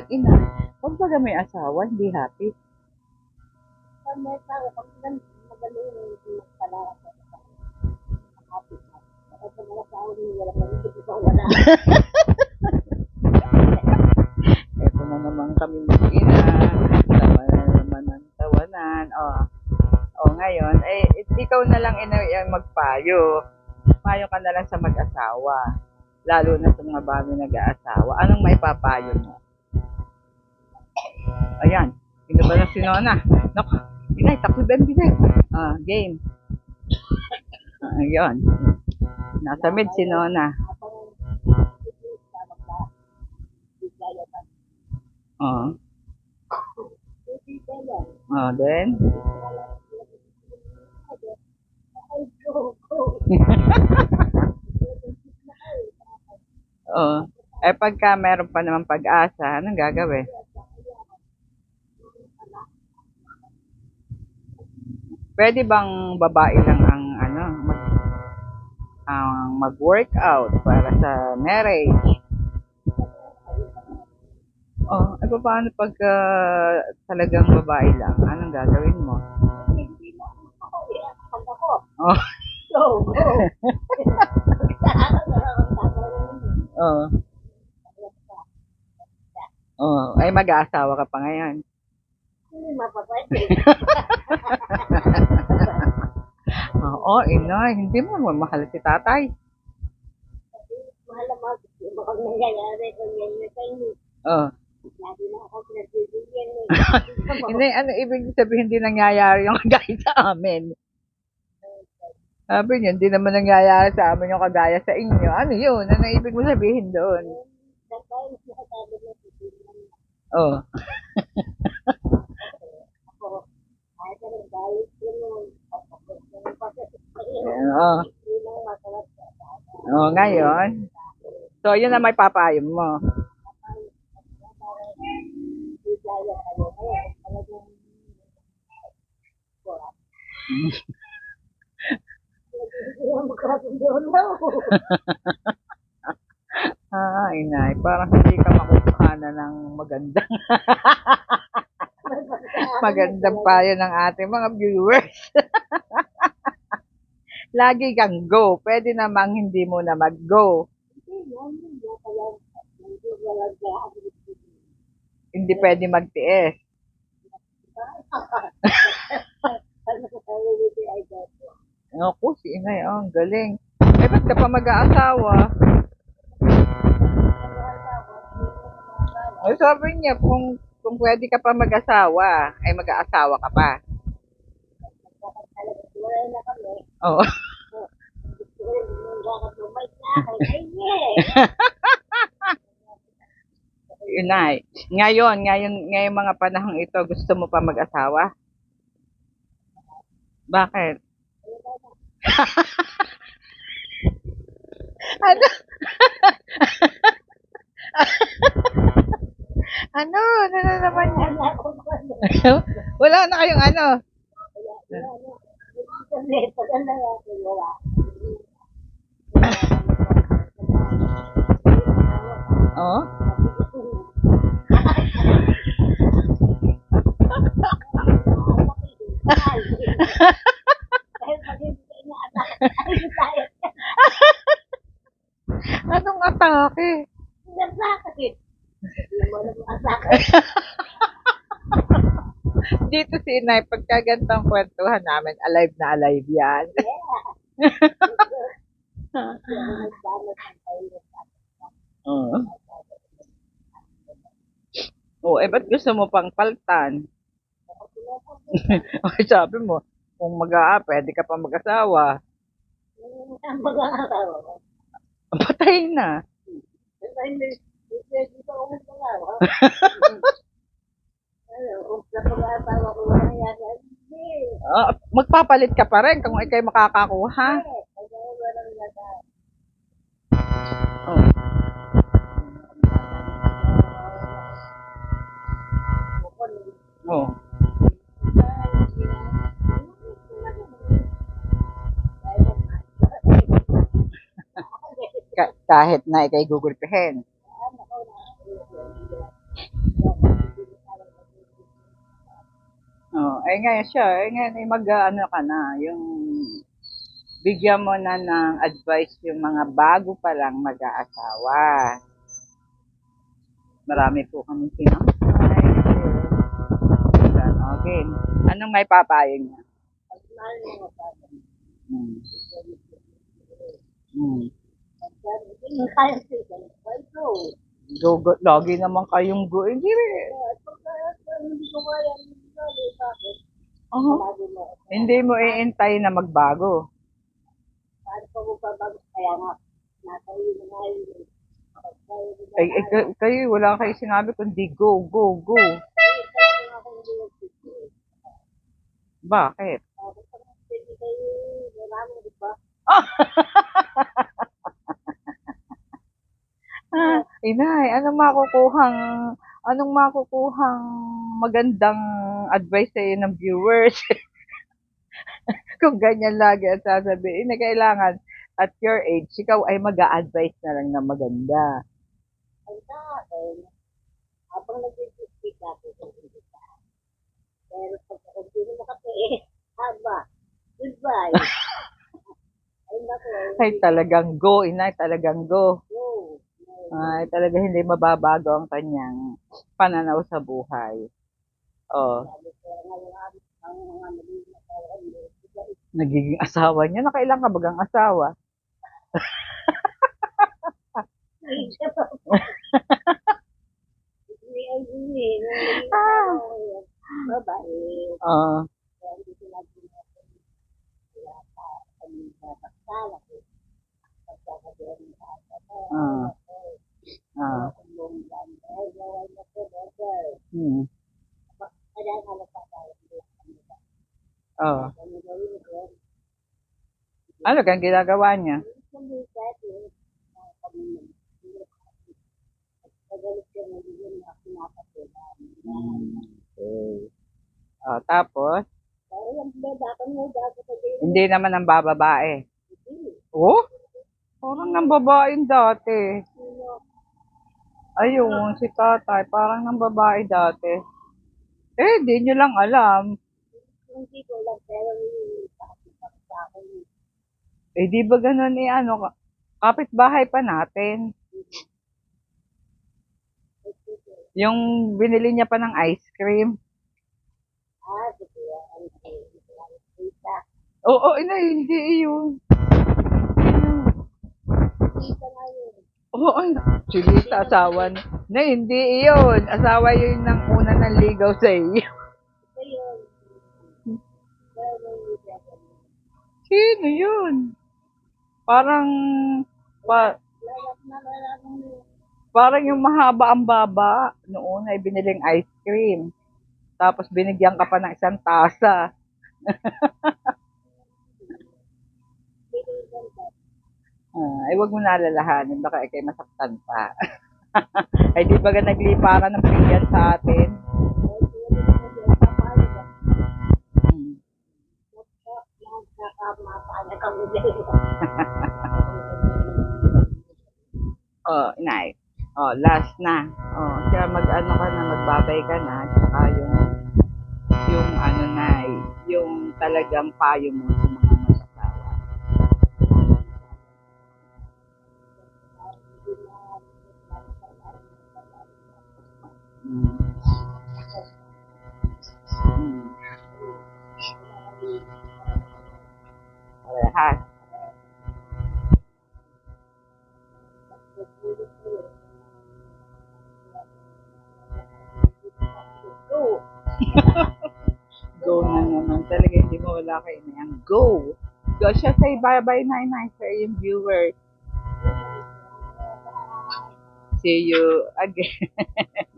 at ina. Huwag baga may asawa, hindi happy. Pag may tao, pag magaling yung pala. Happy ka. Pag wala pa rin, hindi pa wala. Ito na naman kami mag-ina. Tawa na naman ng tawanan. O, o ngayon, eh, ikaw na lang ina yung magpayo. Payo ka na lang sa mag-asawa. Lalo na sa mga bago nag-aasawa. Anong may papayo mo? Ayan. Ba na si Nona? Naku, inay, takbo ba binay? Ah, game. Ayun. Nasa mid si Nona. Hindi. Hindi yan. Oh, then? Oo. Eh, pagka meron pa naman pag-asa, anong gagawin? Pwede bang babae lang ang ano, mag, ang mag-workout para sa marriage? Oh, eh paano pag ah, talagang babae lang? Anong gagawin mo? Hindi mo ako, iakakal ako. Oh, Go, go. oh. Oh, ay mag-aasawa ka pa ngayon. Hindi mapapwede. inay, hindi mo mahal si tatay. Mahal na mahal. Baka nangyayari kung ganyan sa inyo. Oh. Lagi na ako pinagbibigyan eh. Hindi, ano ibig sabihin hindi nangyayari yung kagaya sa amin? Sabi niya, hindi naman nangyayari sa amin yung kagaya sa inyo. Ano yun? Ano ibig mo sabihin doon? Mo Oh. ako. Kahit anong galit yun yung papakot yung papakot. Oo. Oh, ngayon. So, yun na may papayo mo. Ah, inay, parang hindi ka makukuha na ng magandang magandang payo ng ating mga viewers. Lagi kang go. Pwede namang hindi mo na mag-go. Hindi pwede magtiis. Ako, si inay, oh, ang galing. Eh, ba't ka pa mag-aasawa? Ay, sabi niya, kung, kung pwede ka pa mag-asawa, ay mag-aasawa ka pa. Oo. Gusto ko rin yung kakasumay na akin. Ay, yeah. Inay. Ngayon, ngayon, ngayong mga panahong ito, gusto mo pa mag-asawa? Bakit? ano? ano? Ano na naman yan? Wala na kayong ano? Wala wala. Oo? Tayo. Anong atake? Nasakit. Dito si Inay, pagka ganitong kwentuhan namin, alive na alive yan. Oo. Oo, eh ba't gusto mo pang paltan? Ay, sabi mo, kung mag-aa, pwede ka pa mag-asawa. Ang mag-aaraw. Patay na. Hindi pa ako mag-aaraw. Kung sa pag-aaraw ko walang yata, hindi. Ah, magpapalit ka pa rin kung ikay makakakuha. Oh. Oh. kahit na ikay Google Pehen. Oh, ay ngayon siya, ay ngayon eh, ay mag-ano ka na, yung bigyan mo na ng advice yung mga bago pa lang mag-aasawa. Marami po kami sinangkay. Okay. Anong may papayo niya? Hmm. Hmm. Go, go, lagi naman kayong go. Hindi. Lagi mo, Hindi mo iintay na magbago. paano pa mo babago? Kaya nga, nasa iyo na nga yun. Pagka hindi na Ay, ay, kay- kayo, wala kayo sinabi kundi go, go, go. Bakit? Ba? Ah, inay, anong makukuhang, anong makukuhang magandang advice sa'yo ng viewers? Kung ganyan lagi ang sasabihin, na kailangan at your age, ikaw ay mag advise na lang na maganda. Ang sa akin, habang nag-speak natin kung hindi ka. Pero pag kung hindi mo makape, haba, goodbye. Ay, naku, Ay, talagang go, inay, talagang go. no. Ay, talaga hindi mababago ang kanyang pananaw sa buhay. Oh, nagiging asawa niya. Nakailang ka bagang asawa? Hindi ay hindi. Nung Ah. babae, Oo. Ah. Ah. Hmm. Oh. Ano? Ano kang ginagawa niya? Oh, tapos, hindi naman ang bababae. Oh? Parang nang babae dati. Ayun, si tatay, parang nang babae dati. Eh, di nyo lang alam. Hindi ko lang, pero. Eh, di ba ganun eh, ano, ka- kapitbahay pa natin. Yung binili niya pa ng ice cream. Ah, sige, ano ko, kita. Oo, ina, hindi yun. Kita nga yun. Oo, ay, sige, sa asawa na. Na, hindi yun. Asawa yun ng una ng ligaw sa iyo. Ito yun. Hindi. Sino yun? Parang, pa, na parang yung mahaba ang baba. Noon ay biniling ice cream. Tapos binigyan ka pa ng isang tasa. Ah, ay, wag mo nalalahanin. Baka ikay masaktan pa. ay, di ba ka nagliparan ng pinggan sa atin? Hmm. Oh, inay. Oh, last na. Oh, siya mag-ano ka na, magbabay ka na. Tsaka yung talagang payo mo sa mga mag-asawa. Hmm. Hmm. Parehas. Go! Go siya say bye-bye nine sa yung viewers. See you again.